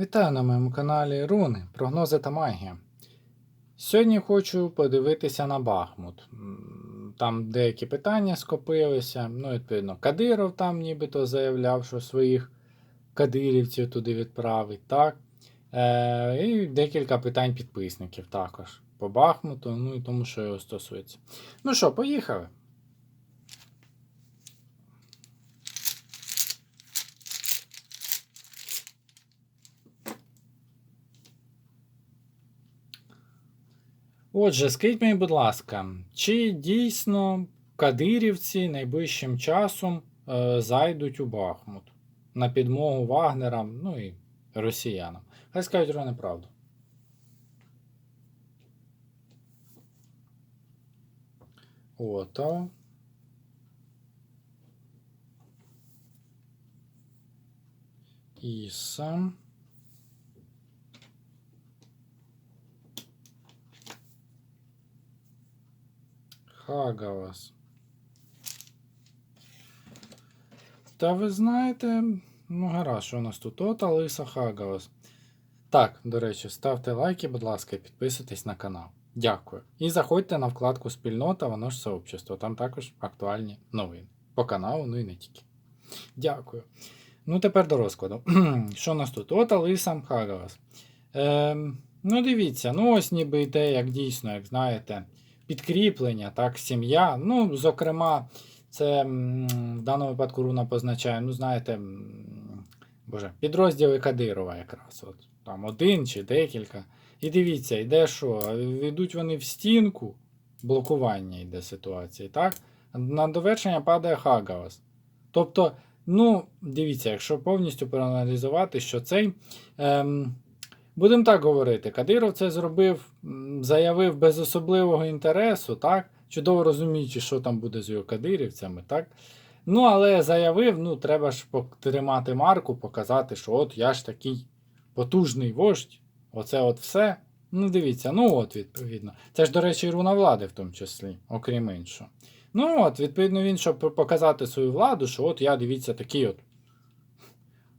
Вітаю на моєму каналі Руни, прогнози та магія. Сьогодні хочу подивитися на Бахмут. Там деякі питання скопилися. Ну, відповідно, Кадиров там нібито заявляв, що своїх кадирівців туди відправить. так. Е, і декілька питань підписників також по Бахмуту, ну і тому, що його стосується. Ну що, поїхали. Отже, скажіть мені, будь ласка, чи дійсно кадирівці найближчим часом е, зайдуть у Бахмут на підмогу Вагнерам, ну і росіянам? Хай скажуть про неправду. Ото. Іса. Хагавас. Та ви знаєте, ну гаразд, що у нас тут Ота Лиса Хагавас. Так, до речі, ставте лайки, будь ласка, і підписуйтесь на канал. Дякую. І заходьте на вкладку Спільнота, воно ж сообщество. Там також актуальні новини. По каналу, ну і не тільки. Дякую. Ну, тепер до розкладу. Що у нас тут? Ота Лиса Хагавас. Ем, ну, дивіться, ну ось ніби йде, як дійсно, як знаєте підкріплення, так, сім'я. Ну, зокрема, це в даному випадку руна позначає, ну, знаєте, боже, підрозділи Кадирова якраз. От, Там один чи декілька. І дивіться, йде що? Йдуть вони в стінку, блокування йде ситуації, так? На довершення падає Хагавас. Тобто, ну, дивіться, якщо повністю проаналізувати, що цей. Ем, Будемо так говорити, Кадиров це зробив, заявив без особливого інтересу, так? Чудово розуміючи, що там буде з його кадирівцями, так? Ну, але заявив, ну, треба ж потримати марку, показати, що от я ж такий потужний вождь, оце от все. Ну, дивіться, ну от, відповідно. Це ж, до речі, руна влади в тому числі, окрім іншого. Ну от, відповідно, він, щоб показати свою владу, що от я, дивіться, такий от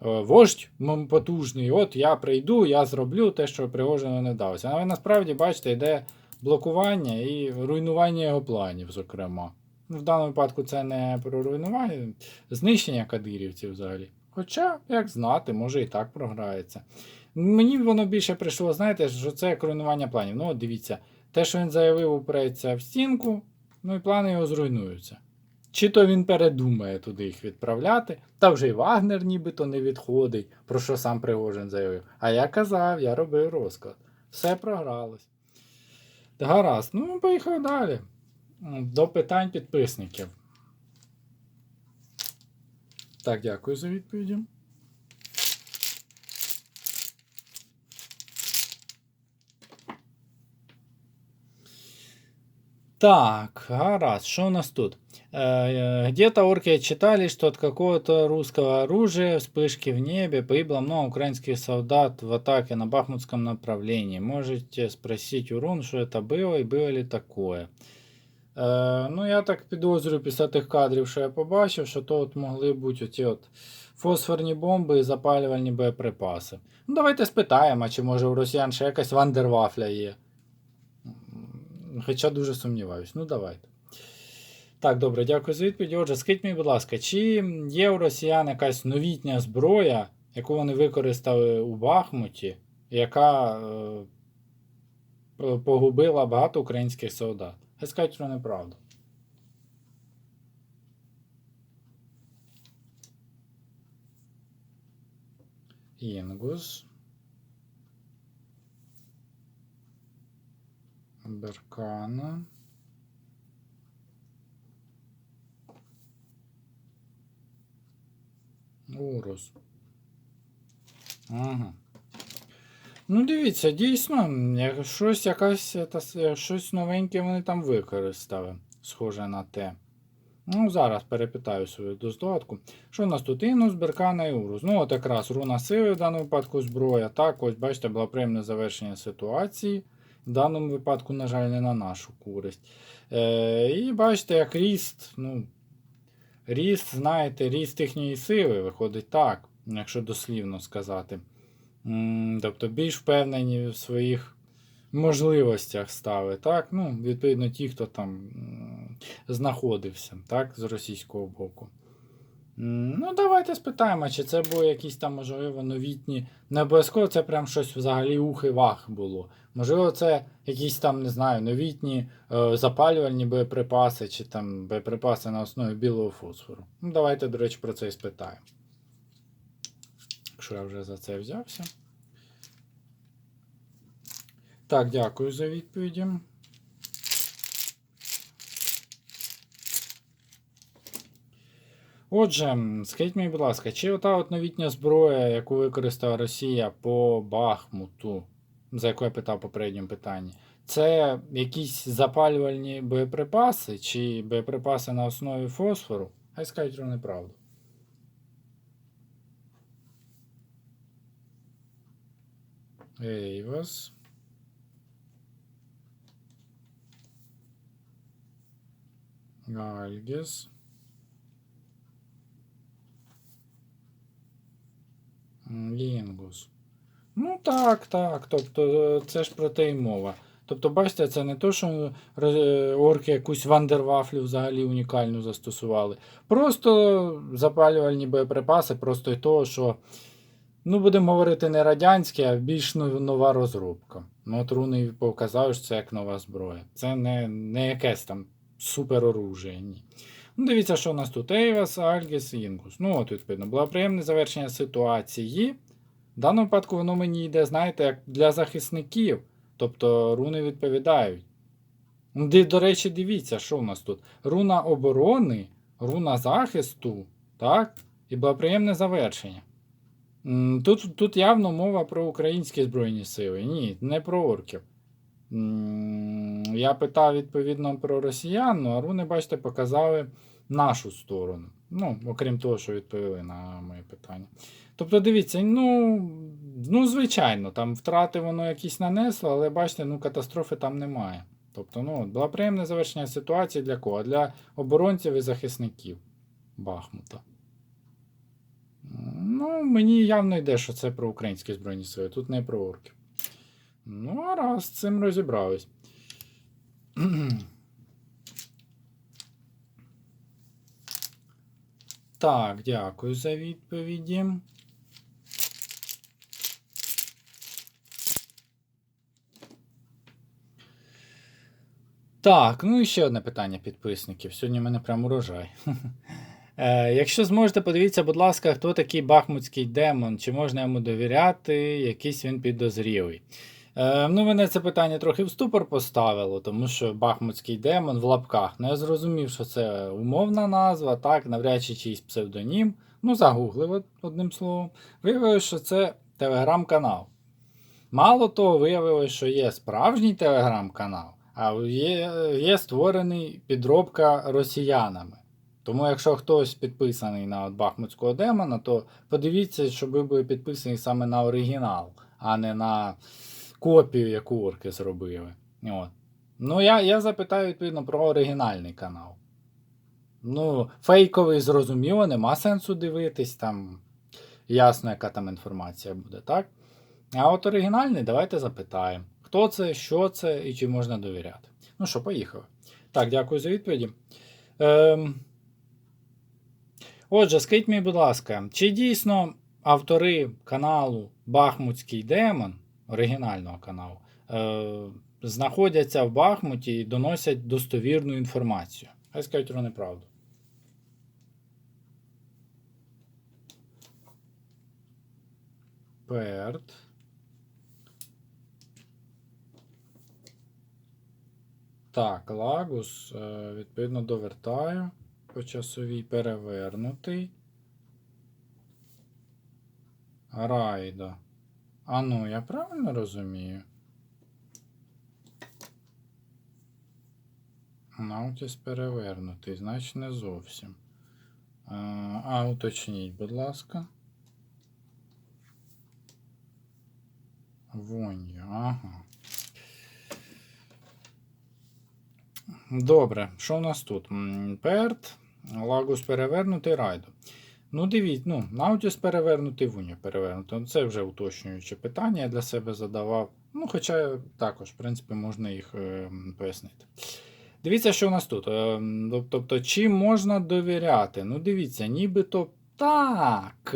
вождь потужний, от я прийду, я зроблю те, що Пригожину не вдалося. Але насправді, бачите, йде блокування і руйнування його планів, зокрема. Ну, В даному випадку це не про руйнування, знищення кадирівців взагалі. Хоча, як знати, може і так програється. Мені воно більше прийшло, знаєте, що це як руйнування планів. Ну, от дивіться, те, що він заявив, упреться в стінку, ну і плани його зруйнуються. Чи то він передумає туди їх відправляти, та вже й Вагнер нібито не відходить, про що сам Пригожин заявив. А я казав, я робив розклад. Все програлось. Гаразд, ну поїхали далі. До питань підписників. Так, дякую за відповіді. Так, гаразд, что у нас тут? Э, Где-то орки читали, что от какого-то русского оружия, вспышки в небе погибло много украинских солдат в атаке на Бахмутском направлении. Можете спросить у Рун, что это было и было ли такое. Е, ну, я так підозрюю після тих кадрів, що я побачив, що то от могли бути оті от фосфорні бомби і запалювальні боєприпаси. Ну, давайте спитаємо, чи може у росіян ще якась вандервафля є. Хоча дуже сумніваюсь. Ну, давайте. Так, добре, дякую за відповідь. Отже, скажіть мені, будь ласка, чи є у росіян якась новітня зброя, яку вони використали у Бахмуті, яка е, погубила багато українських солдат? Хай скажуть про неправду. Інгус. Беркана. Урус. Ага. Ну, дивіться, дійсно, щось якась та, щось новеньке вони там використали, схоже на те. Ну, зараз перепитаю свою доздатку. Що у нас тут? Інус, Беркана і Урус. Ну, от якраз руна сили в даному випадку зброя. Так, ось бачите, було приємне завершення ситуації. В даному випадку, на жаль, не на нашу користь. Е, і бачите, як ріст, ну, ріст, знаєте, ріст їхньої сили виходить так, якщо дослівно сказати. Тобто більш впевнені в своїх можливостях стали. Так? Ну, відповідно, ті, хто там знаходився так, з російського боку. Ну, давайте спитаємо, чи це були якісь там, можливо, новітні. Не обов'язково це прям щось взагалі ухи-вах було. Можливо, це якісь там, не знаю, новітні е, запалювальні боєприпаси, чи там боєприпаси на основі білого фосфору. Ну, давайте, до речі, про це і спитаємо. Якщо я вже за це взявся. Так, дякую за відповіді. Отже, скажіть мені, будь ласка, чи ота от новітня зброя, яку використала Росія по Бахмуту, за яку я питав попередньому питанні, це якісь запалювальні боєприпаси чи боєприпаси на основі фосфору? Хай скажуть про неправду. Ейвас. Гальгес. Лінгус. Ну так, так. Тобто е, це ж про те й мова. Тобто, бачите, це не то, що е, орки якусь вандервафлю взагалі унікальну застосували. Просто запалювальні боєприпаси, просто й того, що, ну, будемо говорити, не радянські, а більш нова розробка. Ну, от руни показали, що це як нова зброя. Це не, не якесь там супероружие. Ну, дивіться, що у нас тут. Ейвас, Альгіс, Інгус. Ну, от, відповідно, благоприємне завершення ситуації. В даному випадку воно мені йде, знаєте, як для захисників. Тобто руни відповідають. Ну, ди- До речі, дивіться, що у нас тут. Руна оборони, руна захисту, так? І благоприємне завершення. Тут, тут явно мова про українські Збройні сили. Ні, не про орків. Я питав відповідно про росіян, ну, а руни, бачите, показали нашу сторону. Ну, окрім того, що відповіли на моє питання. Тобто, дивіться, ну, ну звичайно, там втрати воно якісь нанесло, але бачите, ну, катастрофи там немає. Тобто, ну, було приємне завершення ситуації для кого? Для оборонців і захисників Бахмута. Ну, мені явно йде, що це про українські збройні сили, тут не про орків. Ну, а раз з цим розібрались. Так, дякую за відповіді. Так, ну і ще одне питання підписників. Сьогодні в мене прям урожай. Е, Якщо зможете, подивіться, будь ласка, хто такий бахмутський демон, чи можна йому довіряти, якийсь він підозрілий. Е, ну, мене це питання трохи в ступор поставило, тому що бахмутський демон в лапках. Ну, я зрозумів, що це умовна назва, так, навряд чи чийсь псевдонім. Ну, загуглив одним словом. Виявилося, що це телеграм-канал. Мало того, виявилось, що є справжній телеграм-канал, а є, є створений підробка росіянами. Тому, якщо хтось підписаний на от Бахмутського демона, то подивіться, щоб ви були підписані саме на оригінал, а не на копію, яку орки зробили. От. Ну, я, я запитаю відповідно про оригінальний канал. Ну, фейковий, зрозуміло, нема сенсу дивитись, там ясно, яка там інформація буде, так? А от оригінальний, давайте запитаємо, хто це, що це і чи можна довіряти. Ну що, поїхали. Так, дякую за відповіді. Ем... Отже, скажіть мені, будь ласка, чи дійсно автори каналу Бахмутський Демон, оригінального каналу, е... знаходяться в Бахмуті і доносять достовірну інформацію? Хай скажуть про неправду. Перт. Так, лагус, е, відповідно, довертаю по часовій перевернутий. Райда. А ну, я правильно розумію? Наутіс перевернутий, значить не зовсім. А, уточніть, будь ласка. Вонью, ага. Добре, що у нас тут? Перт, Лагус перевернутий райду. Ну, дивіться, ну, Наутіс перевернутий, Вуня перевернутий. Ну, Це вже уточнююче питання я для себе задавав. Ну, хоча також, в принципі, можна їх е, пояснити. Дивіться, що у нас тут. Е, Тобто, чим можна довіряти? Ну, дивіться, нібито так.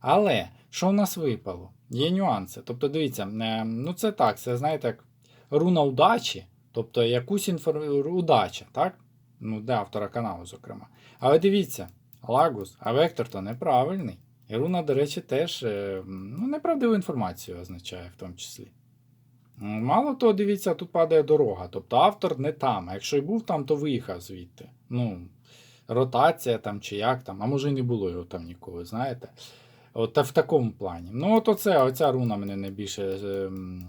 Але що в нас випало? Є нюанси. Тобто, дивіться, е, ну це так, це знаєте, як руна удачі, тобто якусь інформацію удача, так? Ну, для автора каналу, зокрема. Але дивіться, Лагус, а вектор то неправильний. І руна, до речі, теж е, ну, неправдиву інформацію означає в тому числі. Мало того, дивіться, тут падає дорога. Тобто автор не там. А якщо й був там, то виїхав звідти. Ну, ротація там чи як там, а може і не було його там ніколи, знаєте. От та в такому плані. Ну, от оце, оця руна мене найбільше ем,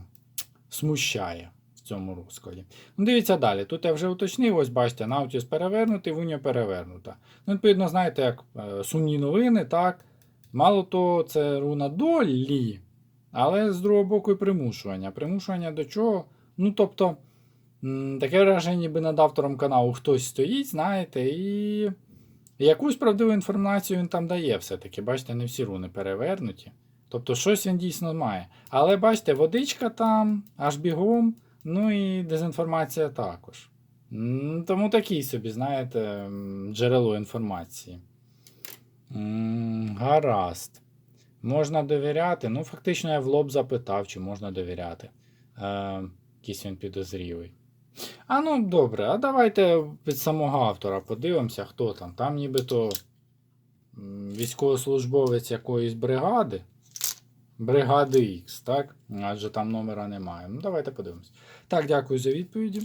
смущає цьому розкладі. Ну, дивіться далі. Тут я вже уточнив, ось бачите, Наутіс перевернутий, Вуня перевернута. Ну, відповідно, знаєте, як е, сумні новини, так. Мало того, це руна долі, але з другого боку і примушування. Примушування до чого? Ну, тобто, таке враження, ніби над автором каналу хтось стоїть, знаєте, і якусь правдиву інформацію він там дає все-таки. Бачите, не всі руни перевернуті. Тобто, щось він дійсно має. Але бачите, водичка там, аж бігом, ну і дезінформація також. Тому такий собі, знаєте, джерело інформації. Гаразд. Можна довіряти. Ну, фактично, я в лоб запитав, чи можна довіряти. Е, якийсь він підозрілий. А ну добре, а давайте від самого автора подивимося, хто там. Там нібито військовослужбовець якоїсь бригади. Бригади X, так? Адже там номера немає. Ну, давайте подивимось. Так, дякую за відповіді.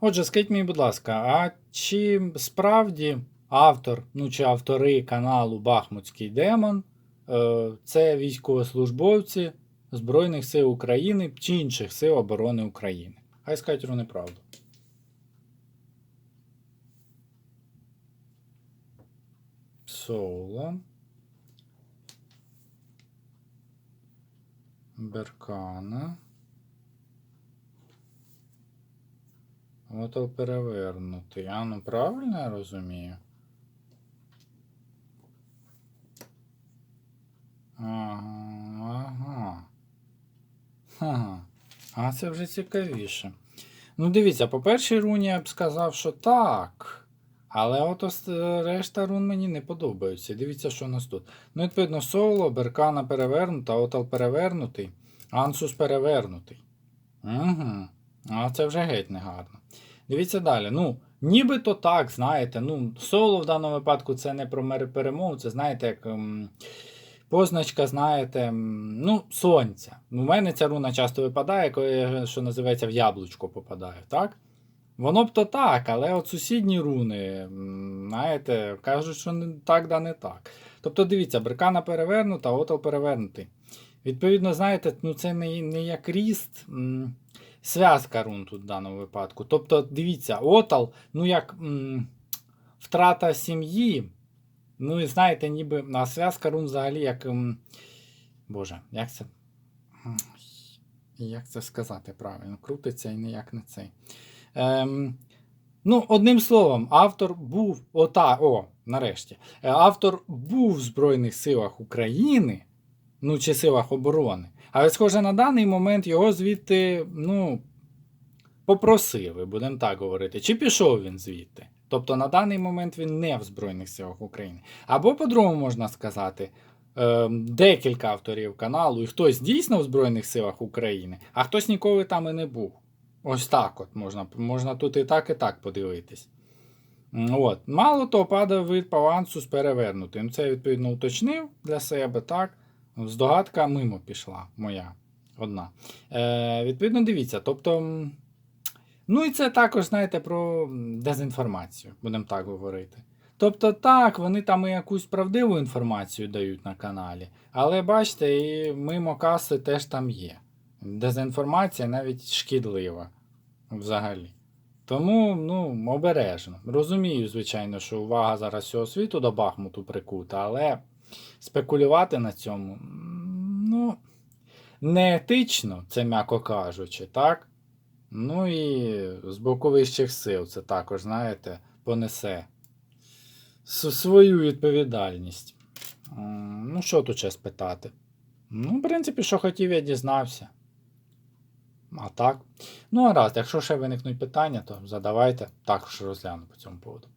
Отже, скажіть мені, будь ласка, а чи справді автор, ну чи автори каналу Бахмутський Демон е, це військовослужбовці Збройних сил України чи інших сил оборони України? Хай скажуть вони правду. Соло. Беркана. Ото перевернутий. А ну правильно я розумію? Ага. Ага. Ага. А це вже цікавіше. Ну, дивіться, по першій руні я б сказав, що так. Але от решта рун мені не подобаються. Дивіться, що у нас тут. Ну, відповідно, соло, беркана перевернута, отал перевернутий, ансус перевернутий. Угу. А це вже геть не гарно. Дивіться далі. Ну, нібито так, знаєте. Ну, соло в даному випадку це не про перемогу, це знаєте, як ем, позначка, знаєте, ну, сонця. У мене ця руна часто випадає, коли, що називається, в яблучко попадаю, так? Воно б то так, але от сусідні руни, знаєте, кажуть, що не так, да не так. Тобто, дивіться, беркана перевернута, отал перевернутий. Відповідно, знаєте, ну це не, не як ріст, м, зв'язка рун тут в даному випадку. Тобто, дивіться, отал, ну як м, втрата сім'ї. Ну і знаєте, ніби а зв'язка рун взагалі як. м, Боже, як це. Як це сказати правильно? Крутиться і ніяк не цей. Ем, ну, одним словом, автор був. Ота, о, нарешті. Е, Автор був в Збройних силах України, ну, чи силах оборони. Але, схоже, на даний момент його звідти, ну, попросили, будемо так говорити. Чи пішов він звідти? Тобто на даний момент він не в Збройних силах України. Або по-другому можна сказати, е, декілька авторів каналу, і хтось дійсно в Збройних силах України, а хтось ніколи там і не був. Ось так от можна, можна тут і так, і так подивитись. От. Мало того, падає вид балансу з перевернутим. Це відповідно уточнив для себе, так. Здогадка мимо пішла моя одна. Е, відповідно, дивіться. Тобто, ну і це також, знаєте, про дезінформацію, будемо так говорити. Тобто, так, вони там і якусь правдиву інформацію дають на каналі, але бачите, і мимо каси теж там є. Дезінформація навіть шкідлива взагалі. Тому, ну, обережно. Розумію, звичайно, що увага зараз всього світу до Бахмуту прикута, але спекулювати на цьому, ну, не це м'яко кажучи, так? Ну і з боку вищих сил це також, знаєте, понесе свою відповідальність. Ну, що тут ще спитати? Ну, в принципі, що хотів, я дізнався. А так. Ну, а раз, якщо ще виникнуть питання, то задавайте, також розгляну по цьому поводу.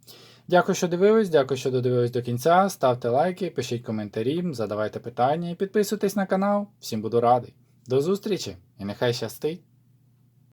Дякую, що дивились, дякую, що додивились до кінця. Ставте лайки, пишіть коментарі, задавайте питання і підписуйтесь на канал. Всім буду радий. До зустрічі і нехай щастить!